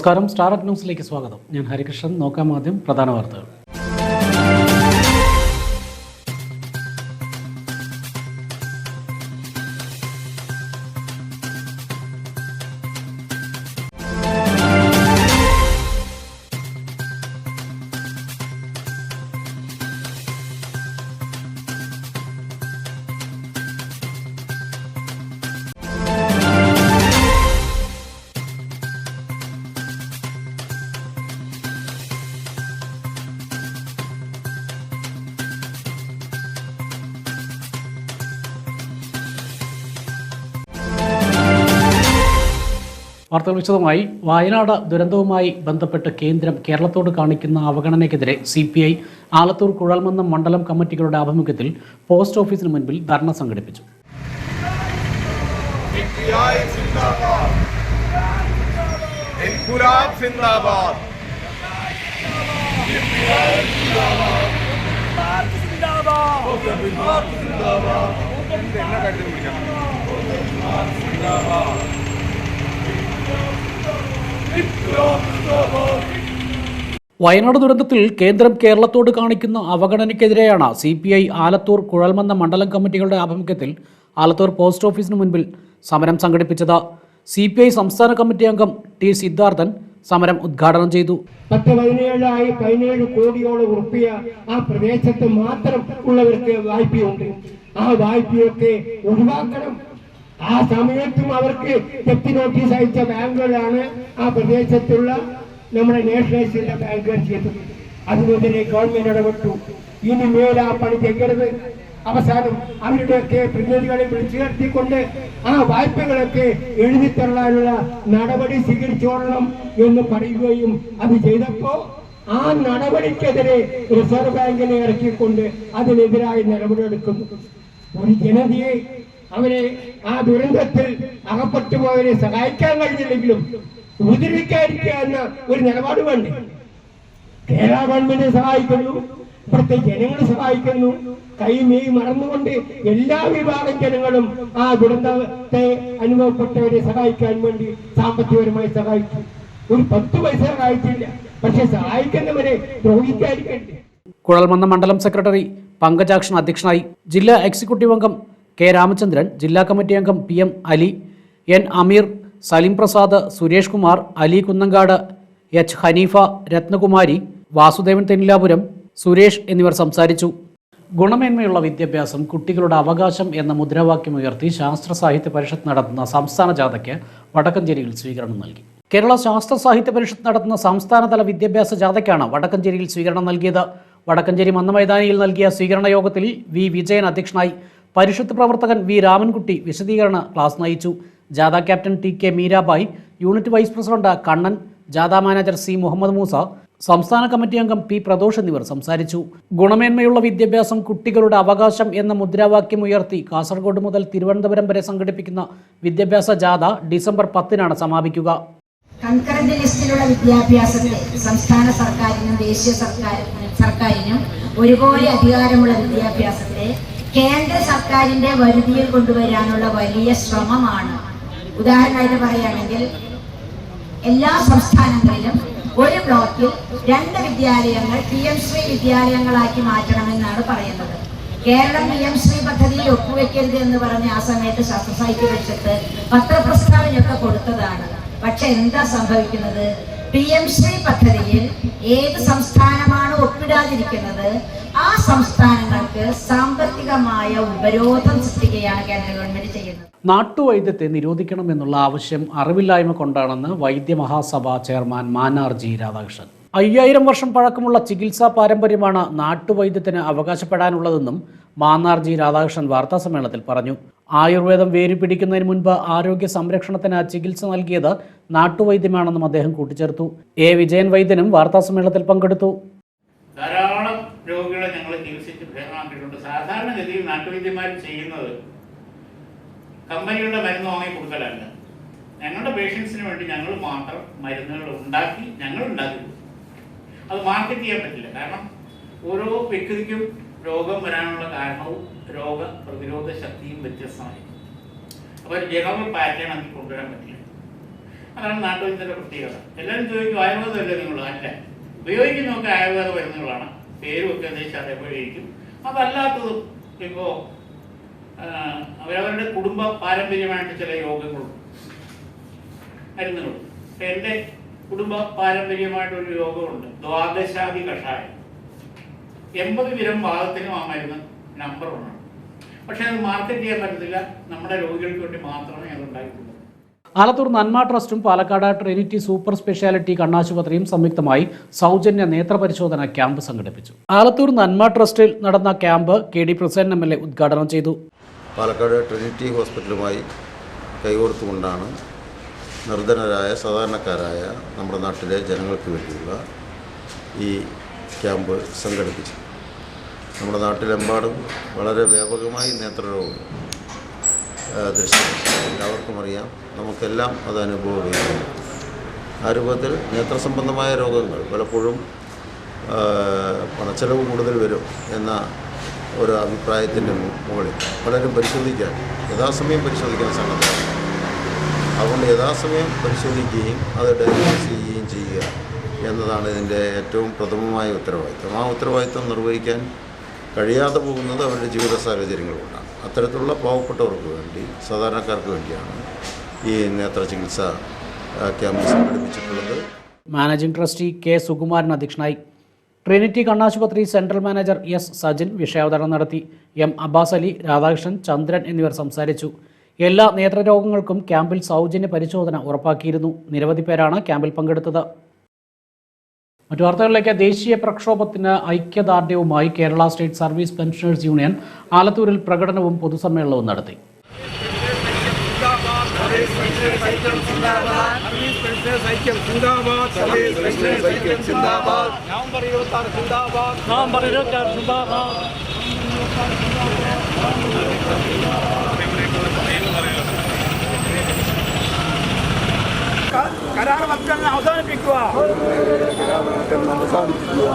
നമസ്കാരം. സ്റ്റാർ ന്യൂസിലേക്ക് സ്വാഗതം. ഞാൻ ഹരികൃഷ്ണൻ. നോക്കാം ആദ്യം പ്രധാന വാർത്തകൾ. വാർത്തകൾ വിശദമായി. വയനാട് ദുരന്തവുമായി ബന്ധപ്പെട്ട് കേന്ദ്രം കേരളത്തോട് കാണിക്കുന്ന അവഗണനയ്ക്കെതിരെ C P I Alathur Kuzhalmannam മണ്ഡലം കമ്മിറ്റികളുടെ ആഭിമുഖ്യത്തിൽ പോസ്റ്റ് ഓഫീസിന് മുൻപിൽ ധർണ സംഘടിപ്പിച്ചു. സിന്ദാബാദ്. ഇൻകുലാബ് സിന്ദാബാദ്. വയനാട് ദുരന്തത്തിൽ കേന്ദ്രം കേരളത്തോട് കാണിക്കുന്ന അവഗണനയ്ക്കെതിരെയാണ് C P I Alathur Kuzhalmannam മണ്ഡലം കമ്മിറ്റികളുടെ ആഭിമുഖ്യത്തിൽ ആലത്തൂർ പോസ്റ്റ് ഓഫീസിന് മുൻപിൽ സമരം സംഘടിപ്പിച്ചത്. സി പി ഐ സംസ്ഥാന കമ്മിറ്റി അംഗം ടി സിദ്ധാർത്ഥൻ സമരം ഉദ്ഘാടനം ചെയ്തു. പത്ത് പതിനേഴായി പതിനേഴ് കോടിയോളം ഉറപ്പിയ ആ പ്രദേശത്ത് മാത്രം ഉള്ളവർക്ക് വായ്പയുണ്ട്. ആ വായ്പയൊക്കെ ഒഴിവാക്കണം ആ സമയത്തും അവർക്ക് തെറ്റി നോട്ടീസ് അയച്ച ബാങ്കുകളാണ് ആ പ്രദേശത്തുള്ള നമ്മുടെ നാഷണലൈസ്ഡ് ബാങ്കുകൾ ചെയ്തത്. അതിനെതിരെ ഗവൺമെന്റ് ഇടപെട്ടു. ഇനി മേൽ ആ പണി ചെയ്യരുത്. അവസാനം അവരുടെയൊക്കെ പ്രതിനിധികളെ വിളിച്ചു ആ വായ്പകളൊക്കെ എഴുതിത്തള്ളാനുള്ള നടപടി സ്വീകരിച്ചോളണം എന്ന് പറയുകയും അത് ചെയ്തപ്പോ ആ നടപടിക്കെതിരെ റിസർവ് ബാങ്കിനെ ഇറക്കിക്കൊണ്ട് അതിനെതിരായി നടപടിയെടുക്കുന്നു. ഒരു ജനതയെ അവരെ ആ ദുരന്തത്തിൽ അകപ്പെട്ടു പോയവരെ സഹായിക്കാൻ കഴിഞ്ഞില്ലെങ്കിലും ഉപദ്രവിക്കാതിരിക്കുക എന്ന ഒരു നിലപാട് വേണ്ടേ? കേരള ഗവൺമെന്റ് സഹായിക്കുന്നു ഇവിടുത്തെ ജനങ്ങൾ സഹായിക്കുന്നു. കൈമേയ് മറന്നുകൊണ്ട് എല്ലാ വിഭാഗം ജനങ്ങളും ആ ദുരന്തത്തെ അനുഭവപ്പെട്ടവരെ സഹായിക്കാൻ വേണ്ടി സാമ്പത്തികപരമായി സഹായിച്ചു ഒരു പത്ത് പൈസ സഹായിച്ചില്ല. പക്ഷെ സഹായിക്കുന്നവരെ ദ്രോഹിക്കാതിരിക്കണ്ടേ? കുഴൽമന്ന മണ്ഡലം സെക്രട്ടറി പങ്കജാക്ഷൻ അധ്യക്ഷനായി ജില്ലാ എക്സിക്യൂട്ടീവ് അംഗം കെ രാമചന്ദ്രൻ ജില്ലാ കമ്മിറ്റി അംഗം P M Ali N Ameer Salim Prasad Suresh Kumar Ali Kunnankad H Haneefa Ratnakumari Vasudevan Thennilapuram Suresh എന്നിവർ സംസാരിച്ചു. ഗുണമേന്മയുള്ള വിദ്യാഭ്യാസം കുട്ടികളുടെ അവകാശം എന്ന മുദ്രാവാക്യം ഉയർത്തി ശാസ്ത്ര സാഹിത്യ പരിഷത്ത് നടത്തുന്ന സംസ്ഥാന ജാഥയ്ക്ക് വടക്കഞ്ചേരിയിൽ സ്വീകരണം നൽകി. കേരള ശാസ്ത്ര സാഹിത്യ പരിഷത്ത് നടത്തുന്ന സംസ്ഥാനതല വിദ്യാഭ്യാസ ജാഥയ്ക്കാണ് വടക്കഞ്ചേരിയിൽ സ്വീകരണം നൽകിയത്. വടക്കഞ്ചേരി മന്നമൈതാനിയിൽ നൽകിയ സ്വീകരണ യോഗത്തിൽ വി. വിജയൻ അധ്യക്ഷനായി പരിഷത്ത് പ്രവർത്തകൻ വി രാമൻകുട്ടി വിശദീകരണ ക്ലാസ് നയിച്ചു. ജാഥ captain T K Meerabai unit vice president Kannan ജാഥ മാനേജർ സി മുഹമ്മദ് മൂസ സംസ്ഥാന കമ്മിറ്റി അംഗം പി പ്രദോഷ് എന്നിവർ സംസാരിച്ചു. ഗുണമേന്മയുള്ള വിദ്യാഭ്യാസം കുട്ടികളുടെ അവകാശം എന്ന മുദ്രാവാക്യം ഉയർത്തി കാസർഗോഡ് മുതൽ തിരുവനന്തപുരം വരെ സംഘടിപ്പിക്കുന്ന വിദ്യാഭ്യാസ ജാഥ ഡിസംബർ പത്തിനാണ് സമാപിക്കുക. കൺകറന്റ് ലിസ്റ്റിലുള്ള വിദ്യാഭ്യാസത്തെ സംസ്ഥാന സർക്കാരിനും ദേശീയ സർക്കാരിനും സർക്കാരിനും ഒരുപോലെ അധികാരമുള്ള വിദ്യാഭ്യാസത്തെ കേന്ദ്ര സർക്കാരിന്റെ വരുതിയിൽ കൊണ്ടുവരാനുള്ള വലിയ ശ്രമമാണ്. ഉദാഹരണമായിട്ട് പറയുകയാണെങ്കിൽ എല്ലാ സംസ്ഥാനങ്ങളിലും ഒരു ബ്ലോക്കിൽ രണ്ട് വിദ്യാലയങ്ങൾ പി എം ശ്രീ വിദ്യാലയങ്ങളാക്കി മാറ്റണമെന്നാണ് പറയുന്നത്. കേരളം പി എം ശ്രീ പദ്ധതിയിൽ ഒപ്പുവെക്കരുത് എന്ന് പറഞ്ഞ് ആ സമയത്ത് ശാസ്ത്ര വെച്ചിട്ട് പത്രപ്രസ്താവനയൊക്കെ കൊടുത്തതാണ്. പക്ഷെ എന്താ സംഭവിക്കുന്നത്? പി എം ശ്രീ പദ്ധതിയിൽ ഏത് സംസ്ഥാനമാണ് ഒപ്പിടാതിരിക്കുന്നത്? ആ സംസ്ഥാനങ്ങൾക്ക് സാമ്പത്തികമായ ഉപരോധം സൃഷ്ടിക്കുകയാണ് കേന്ദ്ര ഗവൺമെന്റ് ചെയ്യുന്നത്. നാട്ടുവൈദ്യത്തെ നിരോധിക്കണമെന്നുള്ള ആവശ്യം അറിവില്ലായ്മ കൊണ്ടാണെന്ന് വൈദ്യമഹാസഭ ചെയർമാൻ മാനാർജി രാധാകൃഷ്ണൻ. അയ്യായിരം വർഷം പഴക്കമുള്ള ചികിത്സാ പാരമ്പര്യമാണ് നാട്ടുവൈദ്യത്തിന് അവകാശപ്പെടാനുള്ളതെന്നും മാന്നാർ ജി രാധാകൃഷ്ണൻ വാർത്താസമ്മേളനത്തിൽ പറഞ്ഞു. ആയുർവേദം വേര് പിടിക്കുന്നതിന് മുൻപ് ആരോഗ്യ സംരക്ഷണത്തിന് ചികിത്സ നൽകിയത് നാട്ടുവൈദ്യമാണെന്നും അദ്ദേഹം കൂട്ടിച്ചേർത്തു. എ. വിജയൻ വൈദ്യനും വാർത്താസമ്മേളനത്തിൽ പങ്കെടുത്തു. കമ്പനികളുടെ മരുന്ന് വാങ്ങി കൊടുക്കലല്ല. ഞങ്ങളുടെ പേഷ്യൻസിന് വേണ്ടി ഞങ്ങൾ മാത്രം മരുന്നുകൾ ഉണ്ടാക്കി ഞങ്ങൾ ഉണ്ടാക്കി കൊടുക്കും. അത് മാർക്കറ്റ് ചെയ്യാൻ പറ്റില്ല. കാരണം ഓരോ വ്യക്തിക്കും രോഗം വരാനുള്ള കാരണവും രോഗ പ്രതിരോധ ശക്തിയും വ്യത്യസ്തമായിരിക്കും. അപ്പോൾ ഒരു ജനറൽ പാറ്റേൺ അതിൽ കൊണ്ടുവരാൻ പറ്റില്ല. അതാണ് നാട്ടുവൈദ്യത്തിന്റെ പ്രത്യേകത. എല്ലാവരും ചോദിക്കും ആയുർവേദമല്ലേ നിങ്ങൾ അല്ല. ഉപയോഗിക്കുന്നതൊക്കെ ആയുർവേദ മരുന്നുകളാണ്. പേരും ഒക്കെ അതേപോലെ ഇരിക്കും. അതല്ലാത്തതും ഇപ്പോൾ അവരവരുടെ കുടുംബ പാരമ്പര്യമായിട്ട് ചില യോഗങ്ങളുണ്ട് മരുന്നുകളുണ്ട് എന്റെ കുടുംബ പാരമ്പര്യമായിട്ടൊരു യോഗമുണ്ട്. ദ്വാദശാദി കഷായം. എൺപത് വിരം ഭാഗത്തിനും ആ മരുന്ന് നമ്പർ ഉണ്ട് പക്ഷെ അത് മാർക്കറ്റ് ചെയ്യാൻ പറ്റത്തില്ല. നമ്മുടെ രോഗികൾക്ക് വേണ്ടി മാത്രമേ അത് ഉണ്ടായിട്ടുള്ളൂ. ആലത്തൂർ നന്മ ട്രസ്റ്റും പാലക്കാട് ട്രിനിറ്റി സൂപ്പർ സ്പെഷ്യാലിറ്റി കണ്ണാശുപത്രിയും സംയുക്തമായി സൗജന്യ നേത്രപരിശോധന ക്യാമ്പ് സംഘടിപ്പിച്ചു. ആലത്തൂർ നന്മ ട്രസ്റ്റിൽ നടന്ന camp K D Prasen A ഉദ്ഘാടനം ചെയ്തു. പാലക്കാട് ട്രിനിറ്റി ഹോസ്പിറ്റലുമായി കൈകോർത്തുകൊണ്ടാണ് നിർധനരായ സാധാരണക്കാരായ നമ്മുടെ നാട്ടിലെ ജനങ്ങൾക്ക് വേണ്ടിയുള്ള ഈ ക്യാമ്പ് സംഘടിപ്പിച്ചത്. നമ്മുടെ നാട്ടിലെമ്പാടും വളരെ വ്യാപകമായി നേത്രരോഗം ദൃശ്യമാണ് ദൃശ്യം എല്ലാവർക്കും അറിയാം. നമുക്കെല്ലാം അത് അനുഭവിക്കുന്നു ആ രൂപത്തിൽ നേത്രസംബന്ധമായ രോഗങ്ങൾ പലപ്പോഴും പണച്ചെലവ് കൂടുതൽ വരും എന്ന ഒരു അഭിപ്രായത്തിന്റെ മുകളിൽ. പലരും പരിശോധിക്കാൻ യഥാസമയം പരിശോധിക്കാൻ സന്നദ്ധമാണ് അതുകൊണ്ട് യഥാസമയം പരിശോധിക്കുകയും അത് ഡയഗ്നോസ് ചെയ്യുകയും ചെയ്യുക എന്നതാണ് ഇതിന്റെ ഏറ്റവും പ്രഥമമായ ഉത്തരവാദിത്വം. ആ ഉത്തരവാദിത്വം നിർവഹിക്കാൻ കഴിയാതെ പോകുന്നത് അവരുടെ ജീവിത സാഹചര്യങ്ങളുകൊണ്ടാണ്. അത്തരത്തിലുള്ള പാവപ്പെട്ടവർക്ക് വേണ്ടി സാധാരണക്കാർക്ക് വേണ്ടിയാണ് ഈ നേത്ര ചികിത്സ ക്യാമ്പ് സംഘടിപ്പിച്ചിട്ടുള്ളത്. മാനേജിംഗ് ട്രസ്റ്റി കെ സുകുമാരൻ അധ്യക്ഷനായി ട്രിനിറ്റി കണ്ണാശുപത്രി സെൻട്രൽ മാനേജർ എസ് സജിൻ വിഷയാവതരണം നടത്തി. എം അബ്ബാസ് അലി രാധാകൃഷ്ണൻ ചന്ദ്രൻ എന്നിവർ സംസാരിച്ചു. എല്ലാ നേത്രരോഗങ്ങൾക്കും ക്യാമ്പിൽ സൗജന്യ പരിശോധന ഉറപ്പാക്കിയിരുന്നു. നിരവധി പേരാണ് ക്യാമ്പിൽ പങ്കെടുത്തത്. മറ്റു വാർത്തകളിലേക്ക് ദേശീയ പ്രക്ഷോഭത്തിന് ഐക്യദാർഢ്യവുമായി Kerala state service pensioners union ആലത്തൂരിൽ പ്രകടനവും പൊതുസമ്മേളനവും നടത്തി. ನವೆಂಬರ್ இருபத்தாறு சிந்தாபாத் நவம்பர் இருபத்தி ஆறு சிந்தாபாத் ಕರಾರ ಮಕ್ಕಳನ್ನ ಅವಸಾನಿಸುವ ಕರಾರ ಮಕ್ಕಳನ್ನ ಅವಸಾನಿಸುವ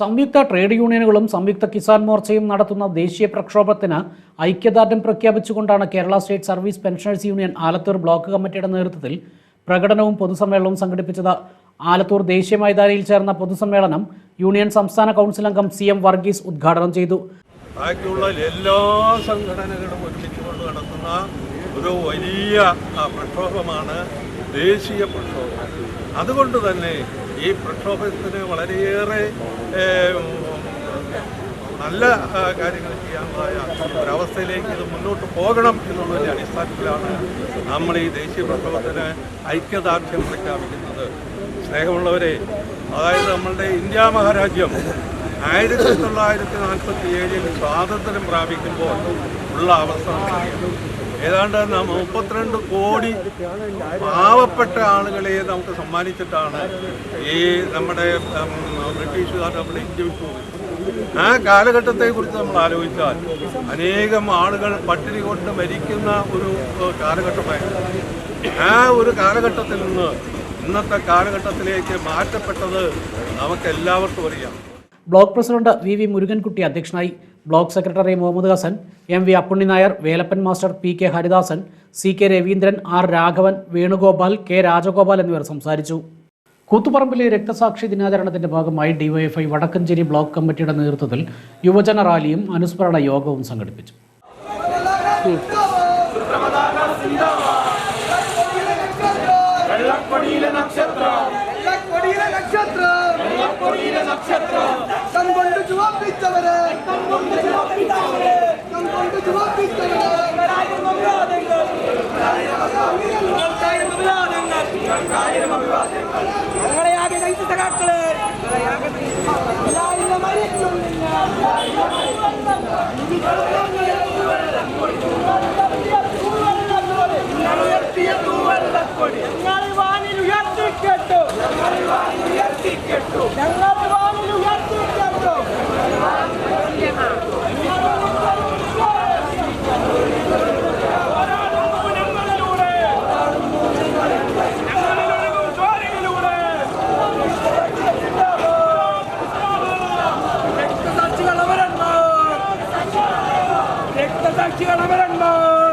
സംയുക്ത ട്രേഡ് യൂണിയനുകളും സംയുക്ത കിസാൻ മോർച്ചയും നടത്തുന്ന ദേശീയ പ്രക്ഷോഭത്തിന് ഐക്യദാർഢ്യം പ്രഖ്യാപിച്ചുകൊണ്ടാണ് Kerala state service pensioners union Alathur block കമ്മിറ്റിയുടെ നേതൃത്വത്തിൽ പ്രകടനവും പൊതുസമ്മേളനവും സംഘടിപ്പിച്ചത്. ആലത്തൂർ ദേശീയ മൈതാനിയിൽ ചേർന്ന പൊതുസമ്മേളനം യൂണിയൻ സംസ്ഥാന കൗൺസിൽ അംഗം സി എം വർഗീസ് ഉദ്ഘാടനം ചെയ്തു. ബാക്കിയുള്ള എല്ലാ സംഘടനകളും ഒരുമിച്ചുകൊണ്ട് നടത്തുന്ന ഒരു വലിയ പ്രക്ഷോഭമാണ് ദേശീയ പ്രക്ഷോഭം. അതുകൊണ്ട് തന്നെ ഈ പ്രക്ഷോഭത്തിന് വളരെയേറെ നല്ല കാര്യങ്ങൾ ചെയ്യാനുള്ളതായ ഒരവസ്ഥയിലേക്ക് ഇത് മുന്നോട്ട് പോകണം എന്നുള്ളതിന്റെ അടിസ്ഥാനത്തിലാണ് നമ്മൾ ഈ ദേശീയ പ്രക്ഷോഭത്തിന് ഐക്യദാർഢ്യം പ്രഖ്യാപിക്കുന്നത്. സ്നേഹമുള്ളവരെ അതായത് നമ്മളുടെ ഇന്ത്യ മഹാരാജ്യം ആയിരത്തി തൊള്ളായിരത്തി നാൽപ്പത്തി ഏഴിൽ സ്വാതന്ത്ര്യം പ്രാപിക്കുമ്പോൾ ഉള്ള അവസ്ഥ. ഏതാണ്ട് മുപ്പത്തിരണ്ട് കോടി പാവപ്പെട്ട ആളുകളെ നമുക്ക് സമ്മാനിച്ചിട്ടാണ് ഈ നമ്മുടെ ബ്രിട്ടീഷുകാർ നമ്മുടെ ഇന്ത്യ വിട്ടുപോയത് ആ കാലഘട്ടത്തെ കുറിച്ച് നമ്മൾ ആലോചിച്ചാൽ അനേകം ആളുകൾ പട്ടിണി കൊണ്ട് മരിക്കുന്ന ഒരു കാലഘട്ടമായിരുന്നു. ആ ഒരു കാലഘട്ടത്തിൽ നിന്ന് ഇന്നത്തെ കാലഘട്ടത്തിലേക്ക് മാറ്റപ്പെട്ടത് നമുക്ക് എല്ലാവർക്കും അറിയാം. Block president V V Murukankutty അധ്യക്ഷനായി block secretary Muhammad Hasan M V Appunni Nair Velappan master P K Haridasan C K Raveendran R Raghavan Venugopal K Rajagopal എന്നിവർ സംസാരിച്ചു. കൂത്തുപറമ്പിലെ രക്തസാക്ഷി ദിനാചരണത്തിന്റെ ഭാഗമായി ഡിവൈഎഫ്ഐ വടക്കഞ്ചേരി ബ്ലോക്ക് കമ്മിറ്റിയുടെ നേതൃത്വത്തിൽ യുവജന റാലിയും അനുസ്മരണ യോഗവും സംഘടിപ്പിച്ചു നക്ഷത്രം കൊടിയിലെ നക്ഷത്രം കൺകൊണ്ട് ചുവപ്പിച്ചവരെ കൺകൊണ്ട് ചുവപ്പിച്ചവരെ ഞങ്ങളെയാകെ നയിച്ച സഖാക്കളെ മരിക്കുന്നില്ല കുട്ടികൾ അമരന്മാർ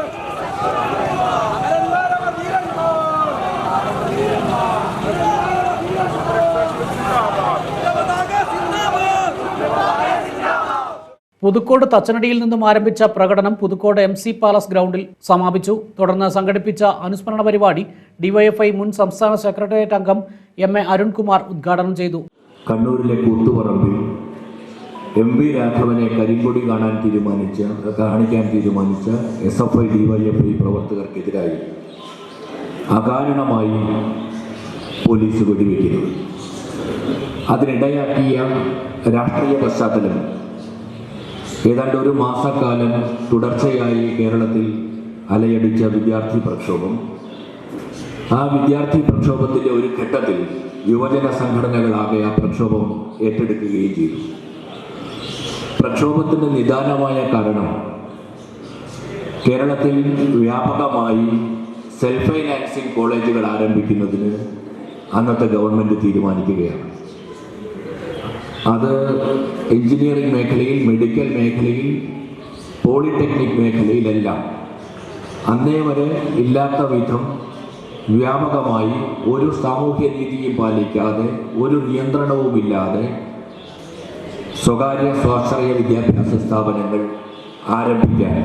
പുതുക്കോട് തച്ചനടിയിൽ നിന്നും ആരംഭിച്ച പ്രകടനം പുതുക്കോട് എം സി പാലസ് ഗ്രൗണ്ടിൽ സമാപിച്ചു. തുടർന്ന് സംഘടിപ്പിച്ച അനുസ്മരണ പരിപാടി ഡിവൈഎഫ്ഐ മുൻ സംസ്ഥാന സെക്രട്ടേറിയറ്റ് അംഗം എം എ അരുൺകുമാർ ഉദ്ഘാടനം ചെയ്തു. കണ്ണൂരിലെ കൂത്തുപറമ്പിൽ എം വി രാഘവനെ കരിങ്കൊടി കാണാൻ തീരുമാനിച്ച കാണിക്കാൻ തീരുമാനിച്ച S F I D Y F I പ്രവർത്തകർക്കെതിരായി അകാരണമായി പോലീസ് വെടിവെക്കുന്നത് അതിനിടയാക്കിയ രാഷ്ട്രീയ പശ്ചാത്തലം. ഏതാണ്ട് ഒരു മാസക്കാലം തുടർച്ചയായി കേരളത്തിൽ അലയടിച്ച വിദ്യാർത്ഥി പ്രക്ഷോഭം. ആ വിദ്യാർത്ഥി പ്രക്ഷോഭത്തിന്റെ ഒരു ഘട്ടത്തിൽ യുവജന സംഘടനകളാകെ ആ പ്രക്ഷോഭം ഏറ്റെടുക്കുകയും ചെയ്തു. പ്രക്ഷോഭത്തിന്റെ നിദാനമായ കാരണം കേരളത്തിൽ വ്യാപകമായി സെൽഫ് ഫൈനാൻസിങ് കോളേജുകൾ ആരംഭിക്കുന്നതിന് അന്നത്തെ ഗവൺമെന്റ് തീരുമാനിക്കുകയാണ്. അത് എഞ്ചിനീയറിംഗ് മേഖലയിൽ മെഡിക്കൽ മേഖലയിൽ പോളിടെക്നിക് മേഖലയിലെല്ലാം അന്നേ വരെ ഇല്ലാത്ത വിധം വ്യാപകമായി ഒരു സാമൂഹ്യ രീതിയും പാലിക്കാതെ ഒരു നിയന്ത്രണവുമില്ലാതെ സ്വകാര്യ സ്വാശ്രയ വിദ്യാഭ്യാസ സ്ഥാപനങ്ങൾ ആരംഭിക്കാൻ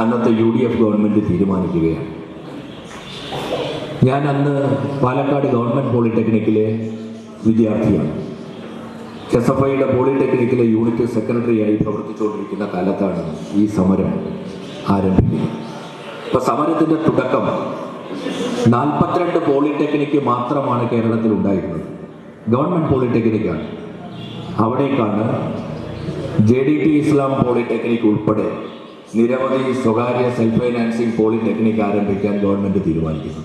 അന്നത്തെ യു ഡി എഫ് ഗവൺമെന്റ് തീരുമാനിക്കുകയാണ്. ഞാൻ അന്ന് പാലക്കാട് ഗവൺമെന്റ് പോളിടെക്നിക്കിലെ വിദ്യാർത്ഥിയാണ്. എസ് എഫ് ഐയുടെ പോളിടെക്നിക്കിലെ യൂണിറ്റ് സെക്രട്ടറിയായി പ്രവർത്തിച്ചുകൊണ്ടിരിക്കുന്ന കാലത്താണ് ഈ സമരം ആരംഭിക്കുന്നത്. അപ്പോൾ സമരത്തിന്റെ തുടക്കം നാൽപ്പത്തിരണ്ട് പോളിടെക്നിക്ക് മാത്രമാണ് കേരളത്തിൽ ഉണ്ടായിരുന്നത്. ഗവൺമെന്റ് പോളിടെക്നിക്കാണ്. അവിടേക്കാണ് J D T Islam polytechnic ഉൾപ്പെടെ നിരവധി സ്വകാര്യ സെൽഫ് ഫൈനാൻസിംഗ് പോളിടെക്നിക് ആരംഭിക്കാൻ ഗവൺമെന്റ് തീരുമാനിക്കുന്നത്.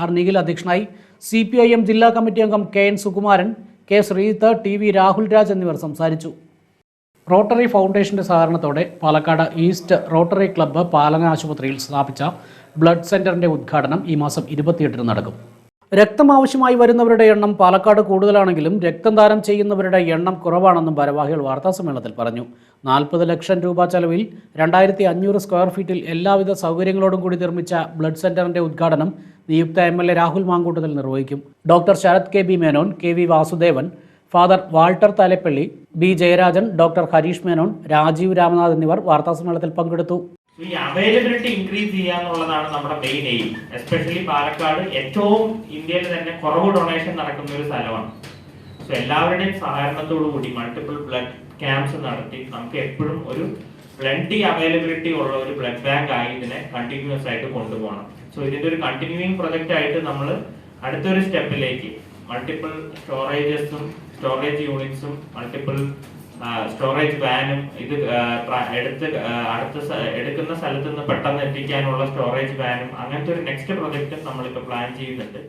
ആർ നിഖിൽ അധ്യക്ഷനായി സി പി ഐ എം ജില്ലാ കമ്മിറ്റി അംഗം K N Sukumaran K Sreejith T V Rahul Raj എന്നിവർ സംസാരിച്ചു. റോട്ടറി ഫൗണ്ടേഷന്റെ സഹകരണത്തോടെ Palakkad east Rotary club Palana ആശുപത്രിയിൽ സ്ഥാപിച്ച ബ്ലഡ് സെന്ററിന്റെ ഉദ്ഘാടനം ഈ മാസം ഇരുപത്തിയെട്ടിന് നടക്കും. രക്തം ആവശ്യമായി വരുന്നവരുടെ എണ്ണം പാലക്കാട് കൂടുതലാണെങ്കിലും രക്തം ദാനം ചെയ്യുന്നവരുടെ എണ്ണം കുറവാണെന്നും ഭാരവാഹികൾ വാർത്താസമ്മേളനത്തിൽ പറഞ്ഞു. നാൽപ്പത് ലക്ഷം രൂപ ചെലവിൽ രണ്ടായിരത്തി അഞ്ഞൂറ് സ്ക്വയർ ഫീറ്റിൽ എല്ലാവിധ സൗകര്യങ്ങളോടും കൂടി നിർമ്മിച്ച ബ്ലഡ് സെന്ററിന്റെ ഉദ്ഘാടനം നിയുക്ത M L A Rahul Mankoottathil നിർവഹിക്കും. Doctor Sarath K B Menon K V Vasudevan father Walter Thalappally B Jayarajan doctor Harish Menon Rajeev Ramanath എന്നിവർ വാർത്താസമ്മേളനത്തിൽ പങ്കെടുത്തു. ഈ അവൈലബിലിറ്റി ഇൻക്രീസ് ചെയ്യുക എന്നുള്ളതാണ് നമ്മുടെ മെയിൻ എയിം എസ്പെഷ്യലി പാലക്കാട് ഏറ്റവും ഇന്ത്യയിൽ തന്നെ കുറവ് ഡൊണേഷൻ നടക്കുന്ന ഒരു സ്ഥലമാണ്. സോ എല്ലാവരുടെയും സഹകരണത്തോടു കൂടി മൾട്ടിപ്പിൾ ബ്ലഡ് ക്യാമ്പ്സ് നടത്തി നമുക്ക് എപ്പോഴും ഒരു ബ്ലഡ് അവൈലബിലിറ്റി ഉള്ള ഒരു ബ്ലഡ് ബാങ്ക് ആയി ഇതിനെ കണ്ടിന്യൂസ് ആയിട്ട് കൊണ്ടുപോകണം. സോ ഇതിന്റെ ഒരു കണ്ടിന്യൂയിങ് പ്രൊജക്റ്റ് ആയിട്ട് നമ്മൾ അടുത്തൊരു സ്റ്റെപ്പിലേക്ക് മൾട്ടിപ്പിൾ സ്റ്റോറേജസും സ്റ്റോറേജ് യൂണിറ്റ്സും മൾട്ടിപ്പിൾ സ്റ്റോറേജ് വാനും ഇത് എടുത്ത് അടുത്ത എടുക്കുന്ന സ്ഥലത്ത് നിന്ന് പെട്ടെന്ന് എത്തിക്കാനുള്ള സ്റ്റോറേജ് വാനും അങ്ങനത്തെ ഒരു നെക്സ്റ്റ് പ്രൊജക്റ്റും നമ്മളിപ്പോൾ പ്ലാൻ ചെയ്യുന്നുണ്ട്.